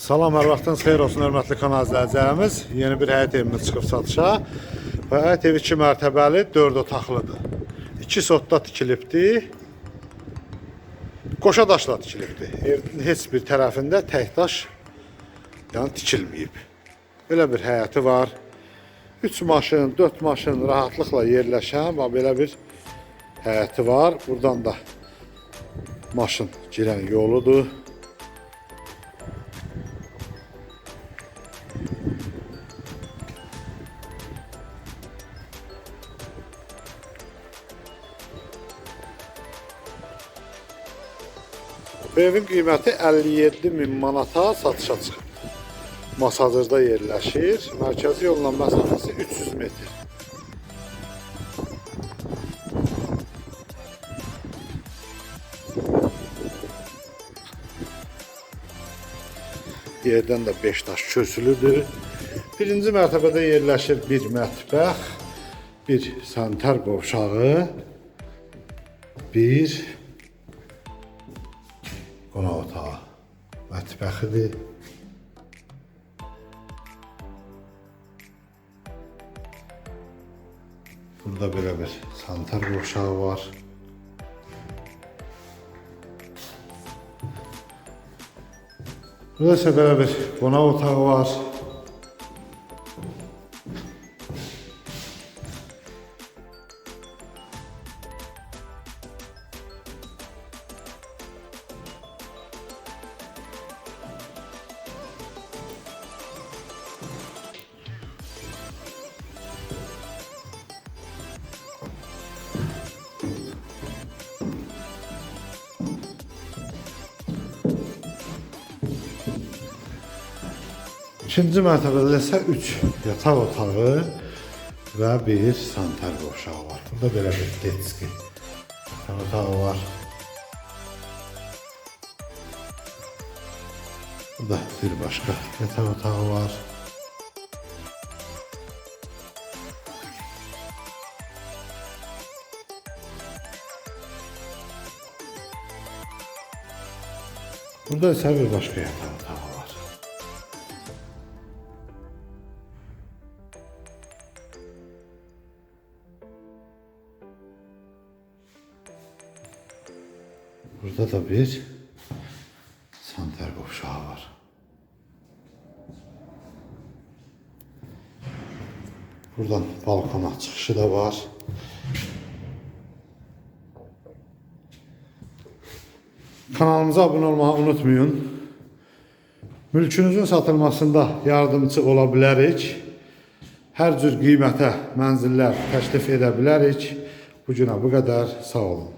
Salam, hər vaxtınız xeyir olsun, hörmətli kanal izləyicilərimiz. Yeni bir həyət evimiz çıxıb satışa. Və həyət evi 2 mərtəbəli, 4 otaqlıdır. 2 sotda tikilibdir. Qoşa daşla tikilibdir. Evin heç bir tərəfində tək daş yəni tikilməyib. Belə bir həyəti var. 3 maşın, 4 maşın rahatlıqla yerləşən və belə bir həyəti var. Buradan da maşın girən yoludur. Bu evin qiyməti 57 min manata satışa çıxıb. Masazırda yerləşir. Mərkəzi yolla məsafəsi 300 metr. Yerdən də 5 daş kösülüdür. Birinci mərtəbədə yerləşir bir mətbəx, bir sanitar qovşağı, bir qonaq otağı, mətbəxidir. Burada belə bir sanitar qovşağı var. Burada isə belə bir qonaq otağı var. İkinci mərtəbədə isə 3 yataq otağı və bir sanitar qovşağı var. Burada belə bir detski yataq otağı var. Burada bir başqa yataq otağı var. Burada isə bir başqa yataq Burada da bir santer kuşağı var. Buradan balkona çıkışı da var. Kanalımıza abone olmayı unutmayın. Mülkünüzün satılmasında yardımcı ola bilərik. Hər cür qiymətə mənzillər təklif edə bilərik. Bu günə bu qədər. Sağ olun.